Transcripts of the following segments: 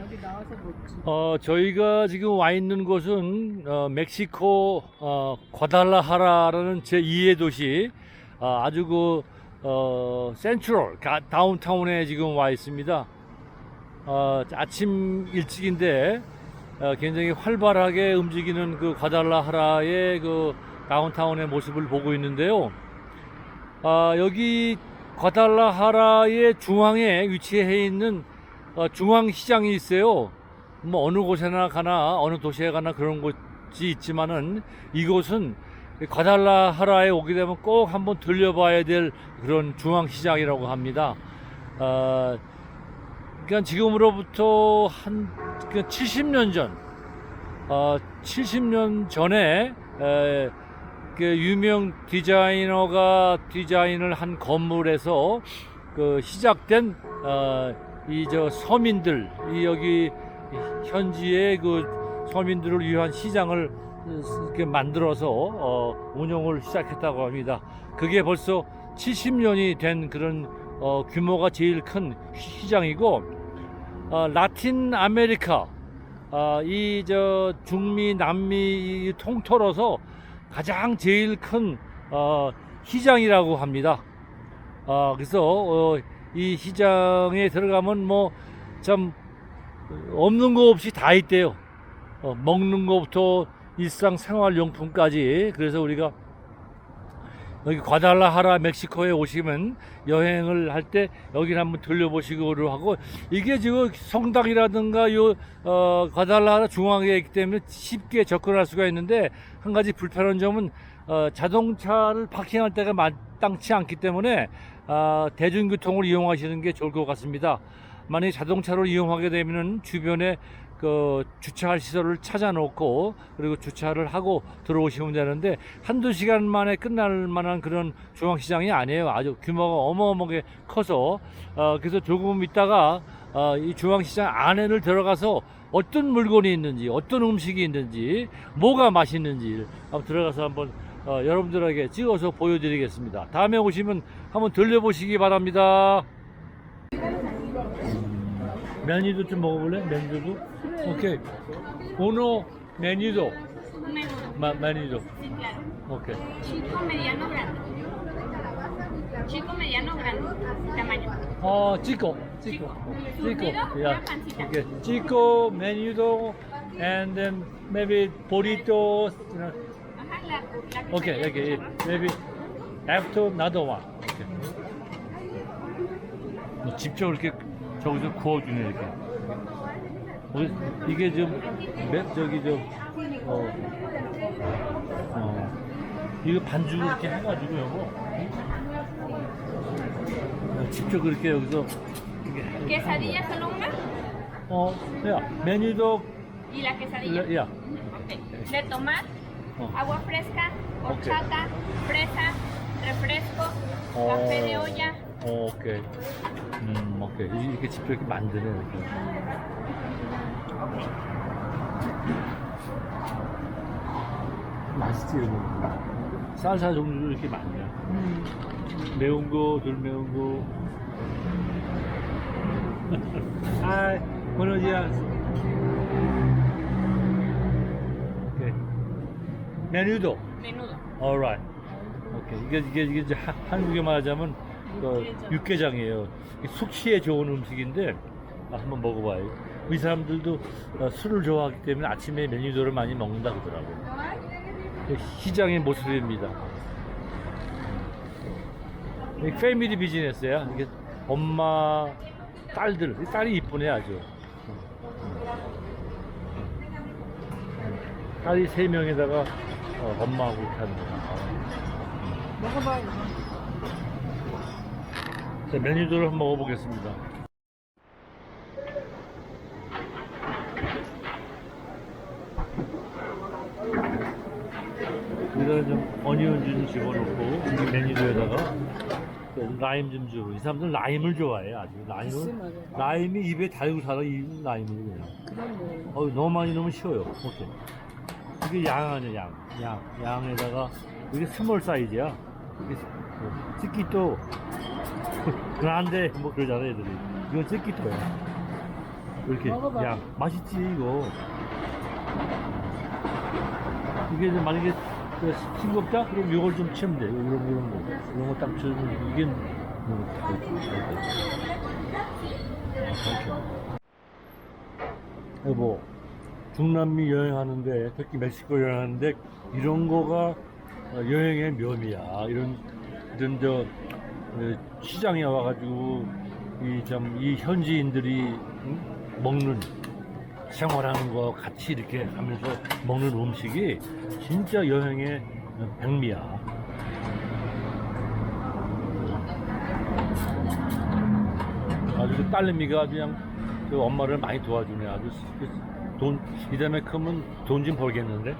여기 나와서 먹지. 어, 저희가 지금 와 있는 곳은 어, 멕시코 어, 과달라하라라는 제2의 도시 어, 아주 그 어, 센트럴 가- 다운타운에 지금 와 있습니다. 어, 아침 일찍인데 어, 굉장히 활발하게 움직이는 그 과달라하라의 그 다운타운의 모습을 보고 있는데요. 아, 여기 과달라하라의 중앙에 위치해 있는 어, 중앙시장이 있어요. 뭐 어느 곳에나 가나 어느 도시에 가나 그런 곳이 있지만은 이곳은 과달라하라에 오게 되면 꼭 한번 들려봐야 될 그런 중앙시장이라고 합니다. 어, 그러니까 지금으로부터 한 70년 전, 어, 70년 전에 에, 그 유명 디자이너가 디자인을 한 건물에서 그 시작된 어, 이 저 서민들 이 여기 현지의 그 서민들을 위한 시장을 이렇게 만들어서 어, 운영을 시작했다고 합니다. 그게 벌써 70년이 된 그런 어, 규모가 제일 큰 시장이고 어, 라틴 아메리카 어, 이저 중미 남미 이 통틀어서 가장 제일 큰 어, 시장이라고 합니다. 어, 그래서 어, 이 시장에 들어가면 뭐 참 없는 거 없이 다 있대요. 어, 먹는 거부터 일상 생활용품까지. 그래서 우리가 여기 과달라하라 멕시코에 오시면 여행을 할 때 여기를 한번 들려보시기로 하고 이게 지금 성당이라든가 요 어, 과달라하라 중앙에 있기 때문에 쉽게 접근할 수가 있는데 한 가지 불편한 점은 어, 자동차를 파킹할 때가 마땅치 않기 때문에 아, 대중교통을 이용하시는 게 좋을 것 같습니다. 만약 자동차로 이용하게 되면은 주변에 그 주차할 시설을 찾아놓고 그리고 주차를 하고 들어오시면 되는데 한두 시간 만에 끝날 만한 그런 중앙시장이 아니에요. 아주 규모가 어마어마하게 커서 어, 그래서 조금 있다가 어, 이 중앙시장 안에를 들어가서 어떤 물건이 있는지 어떤 음식이 있는지 뭐가 맛있는지 한번 들어가서 한번 어, 여러분들에게 찍어서 보여드리겠습니다. 다음에 오시면 한번 들려보시기 바랍니다. 메뉴도 좀 먹어볼래? 메뉴도? 오케이. 오노 메뉴도. 마, 메뉴도. 오케이. Chico, mediano, grande. Chico, mediano, grande. Tamaño. 어. Surtido, una pancita. 오케이. 찌꼬, 메뉴도, and then maybe burrito. you know. 오케이, 여기 maybe after another one. 오케이. 뭐 직접 이렇게 저기서 구워주네 이렇게. 뭐 이게 좀 매- 저기 좀 어, 어 이거 반죽을 이렇게 해가지고 어, 직접 그렇게 여기서 이렇게 해- Quesadilla solo una 어, 야 메뉴도 y la quesadilla. 야. De tomar, 어, agua fresca, horchata, fresa, refresco, 어, café de olla. 어, 오케이. 음, 오케이. 이렇게 직접 이렇게 만드네, 이렇게. 맛있지, 이거. 쌀사 종류도 이렇게 많네. 음. 매운 거, 덜 매운 거. 아, buenos 오케이. 메뉴도. Menudo. alright. 오케이. 이게, 이게, 이게 이제 하- 한국에 말하자면 그 육개장. 육개장이에요. 숙취에 좋은 음식인데 아, 한번 먹어봐요. 이 사람들도 어, 술을 좋아하기 때문에 아침에 메뉴도를 많이 먹는다 그러더라고요. 그 시장의 모습입니다. 이 패밀리 비즈니스야. 이게 엄마, 딸들, 이 딸이 이쁘네 아주. 딸이 세 명에다가 어, 엄마하고 이렇게 하는 거야. 먹어봐. 자, 메뉴들을 한번 먹어보겠습니다. 여기다가 좀 어니언 좀 집어넣고 이 메뉴에다가 라임 좀 주고 이 사람들 라임을 좋아해 아주 말이야. 라임이 입에 달고 살아 이 라임을 그냥 그럼 뭐. 어 너무 많이 넣으면 쉬워요 오케이 이게 양 아니야 양 양. 양에다가 이게 스몰 사이즈야. 이게 찌끼또 그란데 뭐 그러잖아 애들이. 이건 찌끼또야. 이렇게. 먹어봐. 야 맛있지 이거. 이게 이제 만약에 그 싱겁다? 그럼 이걸 좀 치면 돼. 이런 이런 거. 이런 거 딱 치면 이게 뭐, 이렇게. 여보 중남미 여행하는데 특히 멕시코 여행하는데 이런 거가 어, 여행의 묘미야 이런 이런 저 어, 시장에 와가지고 이 참 이 현지인들이 응? 먹는 생활하는 거 같이 이렇게 하면서 먹는 음식이 진짜 여행의 백미야. 아주 그 딸내미가 그냥 그 엄마를 많이 도와주네. 아주 그 돈, 이 다음에 크면 돈 좀 벌겠는데?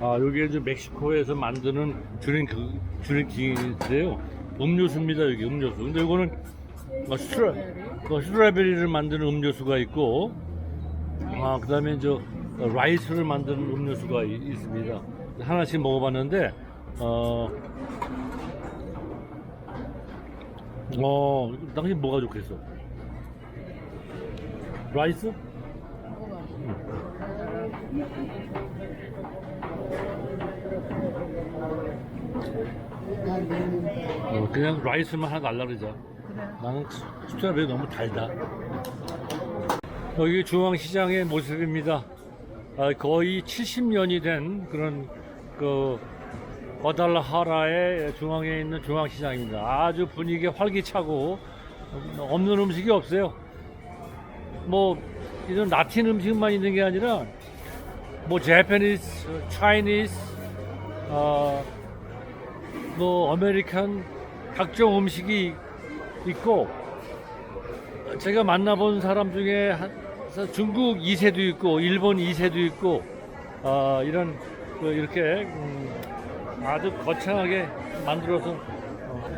아, 여기 이제 멕시코에서 만드는 드링크, 드링크인데요. 음료수입니다, 여기 음료수. 근데 이거는 뭐 스트라, 뭐 스트로베리를 만드는 음료수가 있고, 아, 그 다음에 저 라이스를 만드는 음료수가 이- 있습니다. 하나씩 먹어봤는데, 어, 어, 당신 뭐가 좋겠어? 라이스? 어, 그냥 라이스만 하나 달라 그러자. 나는 스트로베리 너무 달다. 여기 중앙시장의 모습입니다. 아, 거의 70년이 된 그런 그 과달라하라의 중앙에 있는 중앙시장입니다. 아주 분위기 활기차고 없는 음식이 없어요. 뭐 이런 라틴 음식만 있는 게 아니라 뭐 제페니스, 차이니스, 어, 뭐 아메리칸 각종 음식이 있고 제가 만나본 사람 중에 한- 중국 2세도 있고 일본 2세도 있고 어, 이런 그 이렇게 음, 아주 거창하게 만들어서 어,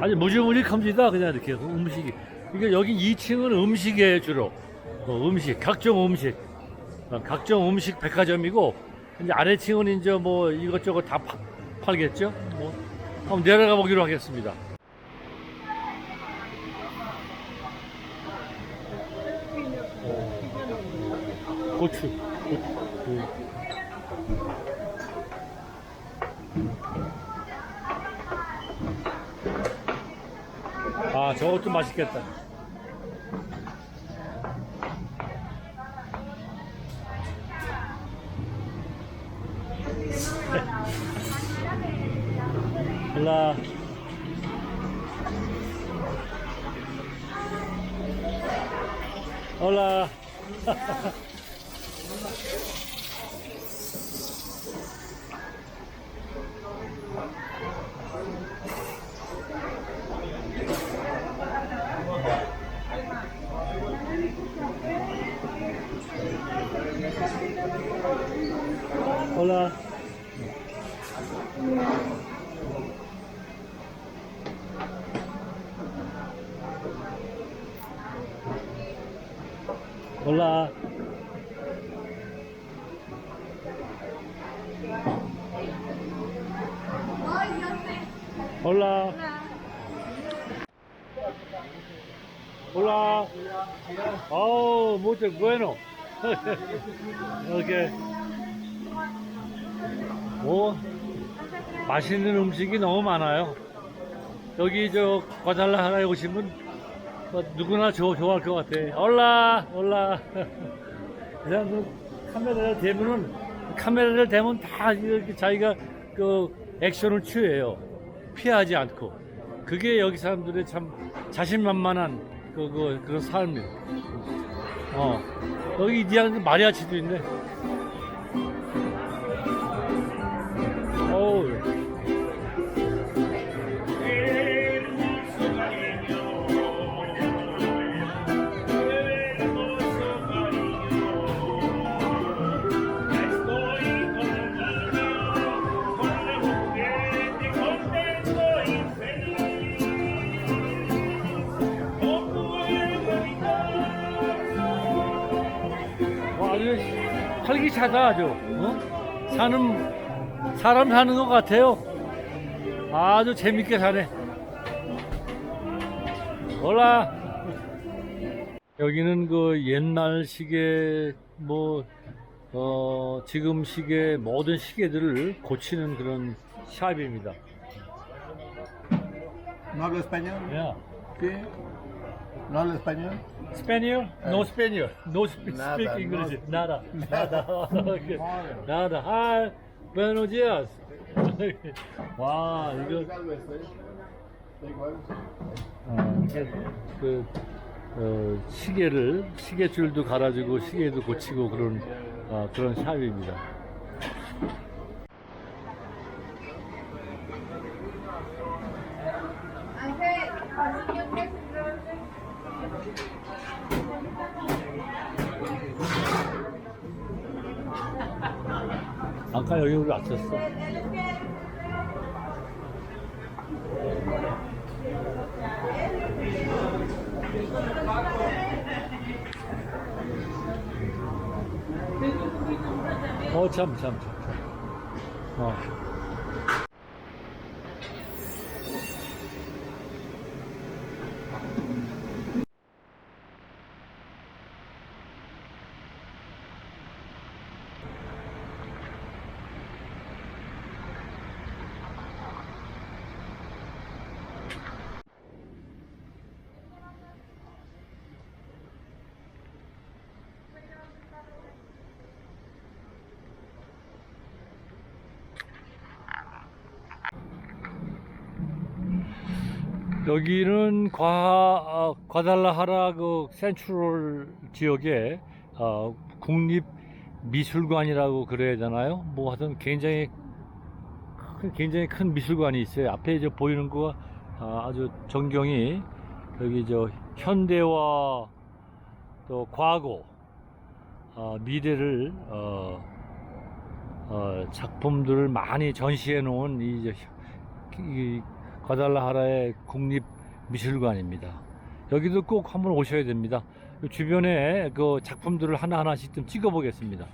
아주 무지무지합니다 그냥 이렇게 음식이 이게 여기 2층은 음식이에요 주로 어, 음식 각종 음식 어, 각종 음식 백화점이고 이제 아래층은 이제 뭐 이것저것 다 파- 팔겠죠 뭐 한번 내려가 보기로 하겠습니다. 고추. 고추. 아, 저것도 맛있겠다. Hola. Hola. Hola. Hola. Oh, mucho bueno. 오케이. 뭐 맛있는 음식이 너무 많아요. 여기 저 과달라하라에 오시면 뭐 누구나 좋, 좋아할 것 같아. 올라, 올라. 이 사람들 카메라를 대면은 카메라를 대면 다 이렇게 자기가 그 액션을 취해요. 피하지 않고. 그게 여기 사람들의 참 자신만만한 그, 그 그런 삶이에요. 어. 여기 이디안 마리아치도 있네. 차다 아주 어? 사는 사람 사는 것 같아요 아주 재밌게 사네. 올라. 여기는 그 옛날 시계 뭐 어, 지금 시계 모든 시계들을 고치는 그런 샵입니다. ¿No hablo español? 야. ¿Qué? ¿No hablo español? Spaniel? No Spaniel. No speak, Nada, speak English. no. Nada. Nada. Okay. Nada. Hi. Buenos días. 와, 이거 어, 이게 그 어, 시계를 시계줄도 갈아주고 시계도 고치고 그런 어, 그런 샵입니다. 아까 여기 우리 왔었어. 어, 참, 참, 참. 참. 어. 여기는 과, 어, 과달라하라 그 센트럴 지역에 어, 국립 미술관이라고 그래야 되나요? 뭐 하여튼 굉장히 큰, 굉장히 큰 미술관이 있어요. 앞에 이제 보이는 거 아, 아주 전경이 여기 저 현대와 또 과거 어, 미래를 어, 어, 작품들을 많이 전시해 놓은 이, 이 과달라하라의 국립 미술관입니다. 여기도 꼭 한번 오셔야 됩니다. 이 주변에 그 작품들을 하나하나씩 좀 찍어 보겠습니다.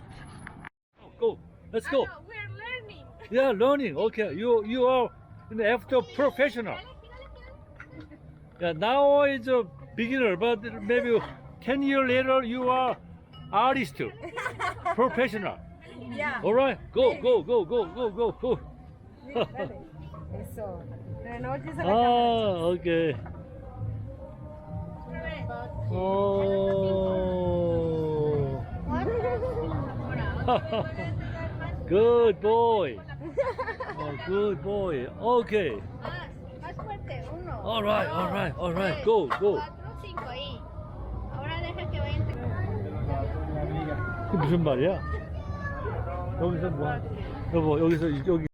Go, let's go. We're learning. Yeah, learning. Okay, you you are after professional. Yeah, now is a beginner, but maybe 10 years later you are artist, professional. Ya. All right, go, go, go, go, go, go, go. Eso. 아, 오케이. 오. Good boy. Oh, good boy. Okay. Más fuerte, uno. All right, all right, all right. Go, go. 그게 무슨 말이야? 여기서 뭐? 여보, 여기서 여기